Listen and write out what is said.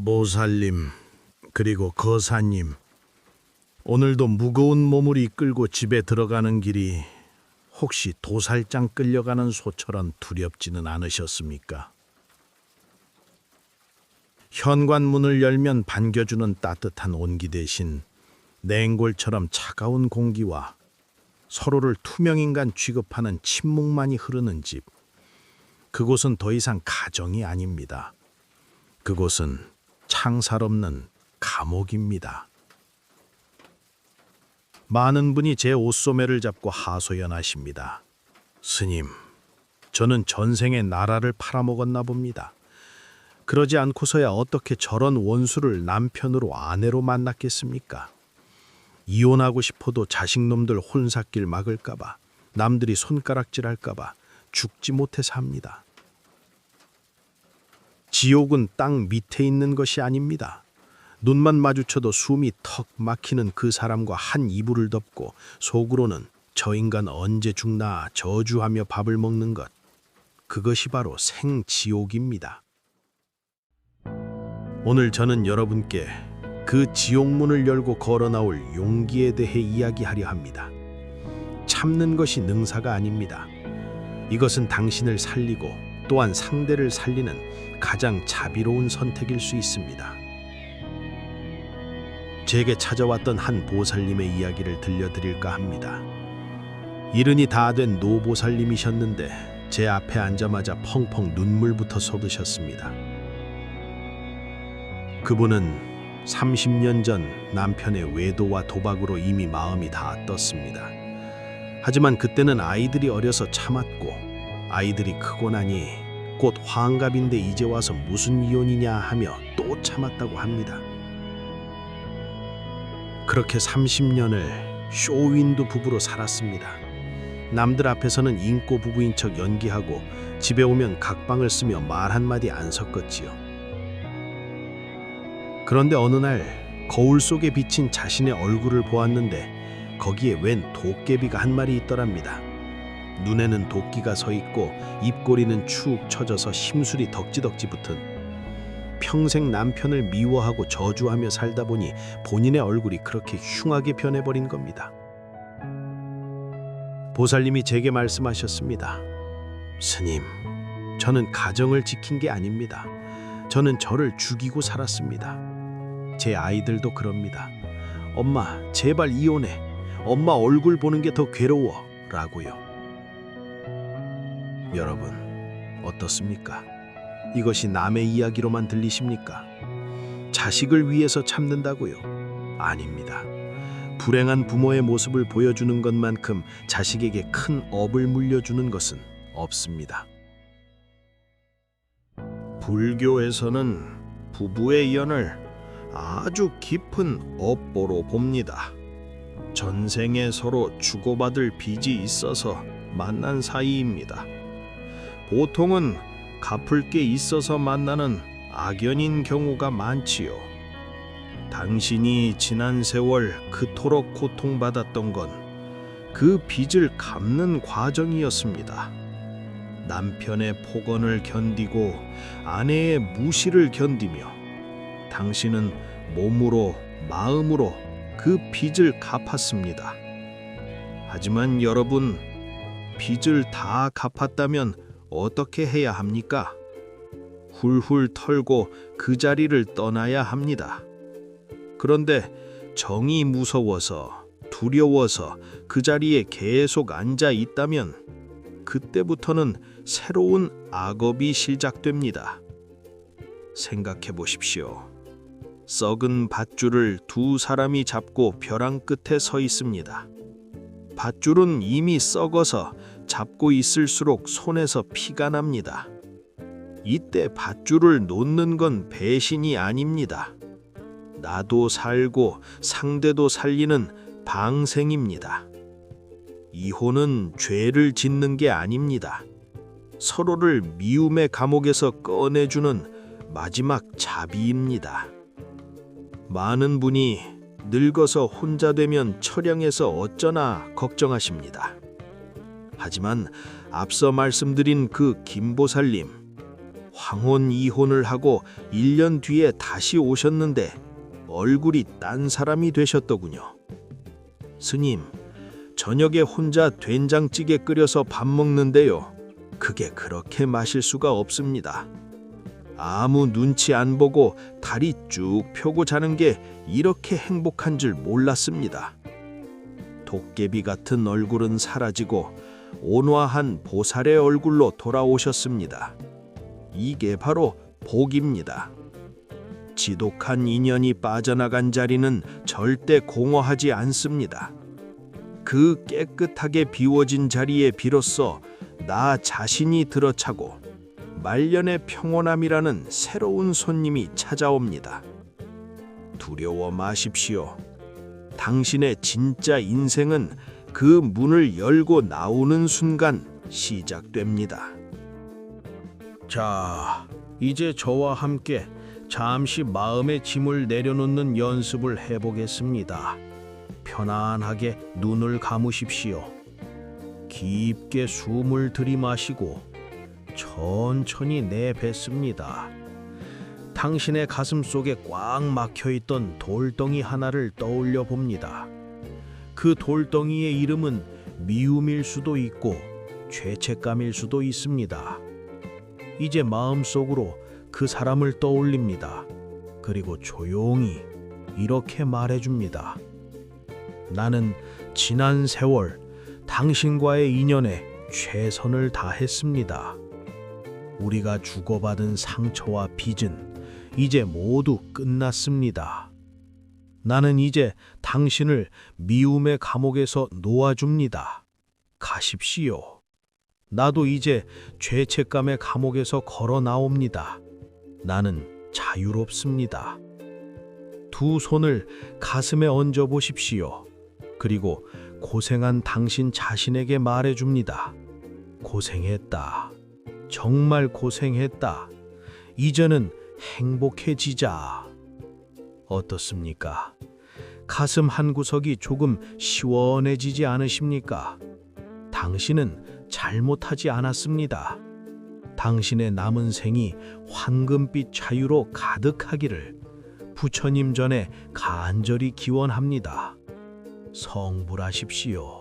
모살님 그리고 거사님 오늘도 무거운 몸을 이끌고 집에 들어가는 길이 혹시 도살장 끌려가는 소처럼 두렵지는 않으셨습니까? 현관문을 열면 반겨주는 따뜻한 온기 대신 냉골처럼 차가운 공기와 서로를 투명인간 취급하는 침묵만이 흐르는 집. 그곳은 더 이상 가정이 아닙니다. 그곳은 창살 없는 감옥입니다. 많은 분이 제 옷소매를 잡고 하소연하십니다. 스님, 저는 전생에 나라를 팔아먹었나 봅니다. 그러지 않고서야 어떻게 저런 원수를 남편으로 아내로 만났겠습니까? 이혼하고 싶어도 자식놈들 혼삿길 막을까봐 남들이 손가락질할까봐 죽지 못해서 합니다. 지옥은 땅 밑에 있는 것이 아닙니다. 눈만 마주쳐도 숨이 턱 막히는 그 사람과 한 이불을 덮고 속으로는 저 인간 언제 죽나 저주하며 밥을 먹는 것. 그것이 바로 생지옥입니다. 오늘 저는 여러분께 그 지옥문을 열고 걸어 나올 용기에 대해 이야기하려 합니다. 참는 것이 능사가 아닙니다. 이것은 당신을 살리고 또한 상대를 살리는 가장 자비로운 선택일 수 있습니다. 제게 찾아왔던 한 보살님의 이야기를 들려드릴까 합니다. 이른이 다 된 노보살님이셨는데 제 앞에 앉자마자 펑펑 눈물부터 쏟으셨습니다. 그분은 30년 전 남편의 외도와 도박으로 이미 마음이 다 떴습니다. 하지만 그때는 아이들이 어려서 참았고 아이들이 크고 나니 곧 환갑인데 이제 와서 무슨 이혼이냐 하며 또 참았다고 합니다. 그렇게 30년을 쇼윈도 부부로 살았습니다. 남들 앞에서는 인꼬 부부인 척 연기하고 집에 오면 각방을 쓰며 말 한마디 안 섞었지요. 그런데 어느 날 거울 속에 비친 자신의 얼굴을 보았는데 거기에 웬 도깨비가 한 마리 있더랍니다. 눈에는 도끼가 서 있고 입꼬리는 축 처져서 심술이 덕지덕지 붙은 평생 남편을 미워하고 저주하며 살다 보니 본인의 얼굴이 그렇게 흉하게 변해버린 겁니다. 보살님이 제게 말씀하셨습니다. 스님, 저는 가정을 지킨 게 아닙니다. 저는 저를 죽이고 살았습니다. 제 아이들도 그럽니다. 엄마, 제발 이혼해. 엄마 얼굴 보는 게 더 괴로워. 라고요. 여러분, 어떻습니까? 이것이 남의 이야기로만 들리십니까? 자식을 위해서 참는다고요? 아닙니다. 불행한 부모의 모습을 보여주는 것만큼 자식에게 큰 업을 물려주는 것은 없습니다. 불교에서는 부부의 연을 아주 깊은 업보로 봅니다. 전생에 서로 주고받을 빚이 있어서 만난 사이입니다. 보통은 갚을 게 있어서 만나는 악연인 경우가 많지요. 당신이 지난 세월 그토록 고통받았던 건 그 빚을 갚는 과정이었습니다. 남편의 폭언을 견디고 아내의 무시를 견디며 당신은 몸으로 마음으로 그 빚을 갚았습니다. 하지만 여러분, 빚을 다 갚았다면 어떻게 해야 합니까? 훌훌 털고 그 자리를 떠나야 합니다. 그런데 정이 무서워서 두려워서 그 자리에 계속 앉아 있다면 그때부터는 새로운 악업이 시작됩니다. 생각해 보십시오. 썩은 밧줄을 두 사람이 잡고 벼랑 끝에 서 있습니다. 밧줄은 이미 썩어서 잡고 있을수록 손에서 피가 납니다. 이때 밧줄을 놓는 건 배신이 아닙니다. 나도 살고 상대도 살리는 방생입니다. 이혼은 죄를 짓는 게 아닙니다. 서로를 미움의 감옥에서 꺼내주는 마지막 자비입니다. 많은 분이 늙어서 혼자 되면 처량해서 어쩌나 걱정하십니다. 하지만 앞서 말씀드린 그 김보살님, 황혼 이혼을 하고 1년 뒤에 다시 오셨는데 얼굴이 딴 사람이 되셨더군요. 스님, 저녁에 혼자 된장찌개 끓여서 밥 먹는데요. 그게 그렇게 마실 수가 없습니다. 아무 눈치 안 보고 다리 쭉 펴고 자는 게 이렇게 행복한 줄 몰랐습니다. 도깨비 같은 얼굴은 사라지고 온화한 보살의 얼굴로 돌아오셨습니다. 이게 바로 복입니다. 지독한 인연이 빠져나간 자리는 절대 공허하지 않습니다. 그 깨끗하게 비워진 자리에 비로소 나 자신이 들어차고 말년의 평온함이라는 새로운 손님이 찾아옵니다. 두려워 마십시오. 당신의 진짜 인생은 그 문을 열고 나오는 순간 시작됩니다. 자, 이제 저와 함께 잠시 마음의 짐을 내려놓는 연습을 해보겠습니다. 편안하게 눈을 감으십시오. 깊게 숨을 들이마시고 천천히 내뱉습니다. 당신의 가슴 속에 꽉 막혀 있던 돌덩이 하나를 떠올려 봅니다. 그 돌덩이의 이름은 미움일 수도 있고 죄책감일 수도 있습니다. 이제 마음속으로 그 사람을 떠올립니다. 그리고 조용히 이렇게 말해줍니다. 나는 지난 세월 당신과의 인연에 최선을 다했습니다. 우리가 주고받은 상처와 빚은 이제 모두 끝났습니다. 나는 이제 당신을 미움의 감옥에서 놓아줍니다. 가십시오. 나도 이제 죄책감의 감옥에서 걸어 나옵니다. 나는 자유롭습니다. 두 손을 가슴에 얹어 보십시오. 그리고 고생한 당신 자신에게 말해 줍니다. 고생했다. 정말 고생했다. 이제는 행복해지자. 어떻습니까? 가슴 한 구석이 조금 시원해지지 않으십니까? 당신은 잘못하지 않았습니다. 당신의 남은 생이 황금빛 자유로 가득하기를 부처님 전에 간절히 기원합니다. 성불하십시오.